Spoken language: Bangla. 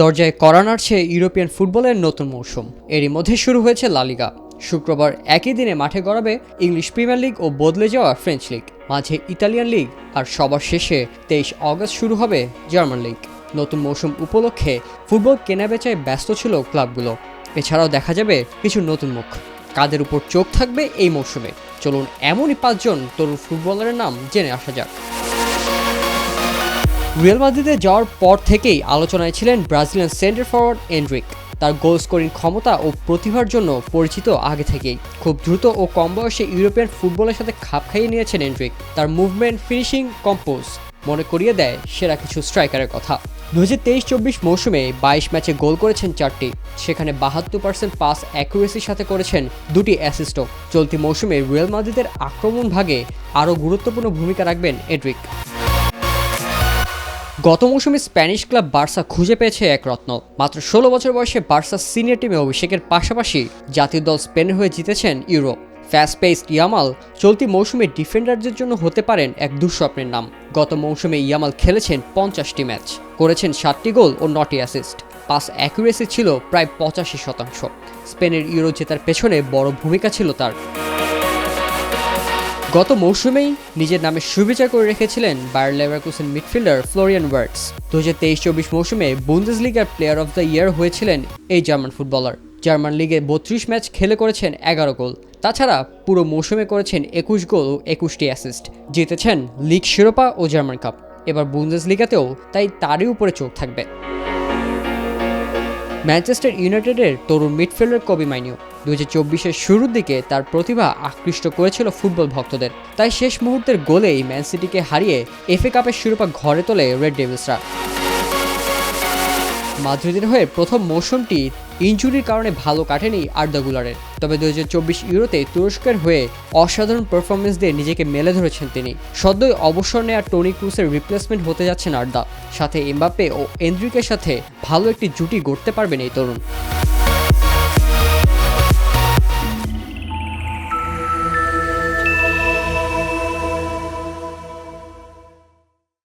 দরজায় করা নাড়ছে ইউরোপিয়ান ফুটবলের নতুন মৌসুম। এরই মধ্যে শুরু হয়েছে লালিগা শুক্রবার একই দিনে মাঠে গড়াবে ইংলিশ প্রিমিয়ার লিগ ও বদলে যাওয়া ফ্রেঞ্চ লিগ। মাঝে ইতালিয়ান লিগ আর সবার শেষে তেইশ অগস্ট শুরু হবে জার্মান লিগ। নতুন মৌসুম উপলক্ষে ফুটবল কেনাবেচায় ব্যস্ত ছিল ক্লাবগুলো। এছাড়াও দেখা যাবে কিছু নতুন মুখ। কাদের উপর চোখ থাকবে এই মৌসুমে? চলুন এমনই পাঁচজন তরুণ ফুটবলারের নাম জেনে আসা যাক। রিয়াল মাদ্রিদে যাওয়ার পর থেকেই আলোচনায় ছিলেন ব্রাজিলিয়ান সেন্টার ফরওয়ার্ড এন্ড্রিক তার গোল স্কোরিং ক্ষমতা ও প্রতিভার জন্য পরিচিত আগে থেকেই। খুব দ্রুত ও কম বয়সে ইউরোপিয়ান ফুটবলের সাথে খাপ খাইয়ে নিয়েছেন এন্ড্রিক তার মুভমেন্ট, ফিনিশিং, কম্পোজ মনে করিয়ে দেয় সেরা কিছু স্ট্রাইকারের কথা। দু হাজার তেইশ চব্বিশ মৌসুমে বাইশ ম্যাচে গোল করেছেন চারটি। সেখানে বাহাত্তর পার্সেন্ট পাস অ্যাকুরেসির সাথে করেছেন দুটি অ্যাসিস্টও। চলতি মৌসুমে রিয়াল মাদ্রিদের আক্রমণ ভাগে আরও গুরুত্বপূর্ণ ভূমিকা রাখবেন এড্রিক গত মৌসুমে স্প্যানিশ ক্লাব বার্সা খুঁজে পেয়েছে এক রত্ন। মাত্র ষোলো বছর বয়সে বার্সা সিনিয়র টিমে অভিষেকের পাশাপাশি জাতীয় দল স্পেনের হয়ে জিতেছেন ইউরো। ফ্যাস্ট পেসড ইয়ামাল চলতি মৌসুমে ডিফেন্ডারদের জন্য হতে পারেন এক দুঃস্বপ্নের নাম। গত মৌসুমে ইয়ামাল খেলেছেন পঞ্চাশটি ম্যাচ, করেছেন সাতটি গোল ও নটি অ্যাসিস্ট। পাস অ্যাকুরেসি ছিল প্রায় পঁচাশি শতাংশ। স্পেনের ইউরো জেতার পেছনে বড় ভূমিকা ছিল তার। গত মৌসুমেই নিজের নামে সুবিচার করে রেখেছিলেন Bayer Leverkusen midfielder Florian Wirtz দু হাজার তেইশ চব্বিশ মৌসুমে বুন্দেস লিগার প্লেয়ার অফ দ্য ইয়ার হয়েছিলেন এই জার্মান ফুটবলার। জার্মান লিগে বত্রিশ ম্যাচ খেলে করেছেন এগারো গোল। তাছাড়া পুরো মৌসুমে করেছেন একুশ গোল ও একুশটি অ্যাসিস্ট। জিতেছেন লিগ শিরোপা ও জার্মান কাপ। এবার বুন্দেস লিগাতেও তাই তারই উপরে চোখ থাকবে। ম্যানচেস্টার ইউনাইটেডের তরুণ মিডফিল্ডার কবি মাইনিও দু হাজার শুরুর দিকে তার প্রতিভা আকৃষ্ট করেছিল ফুটবল ভক্তদের। তাই শেষ মুহূর্তের গোলেই ম্যান সিটিকে হারিয়ে এফএ কাপের শিরোপা ঘরে তোলে রেড ডেভিলসরা। মাদ্রিদের হয়ে প্রথম মৌসুমটি ইনজুরির কারণে ভালো কাটেনি আর্দা গুলারের। তবে দু ইউরোতে তুরস্কের হয়ে অসাধারণ পারফরমেন্স দিয়ে নিজেকে মেলে ধরেছেন তিনি। সদ্যই অবসর নেওয়া টনি ক্রুসের রিপ্লেসমেন্ট হতে যাচ্ছেন আর্দা। সাথে এমবাপ্পে ও এন্দ্রিকের সাথে ভালো একটি জুটি গড়তে পারবেন এই তরুণ।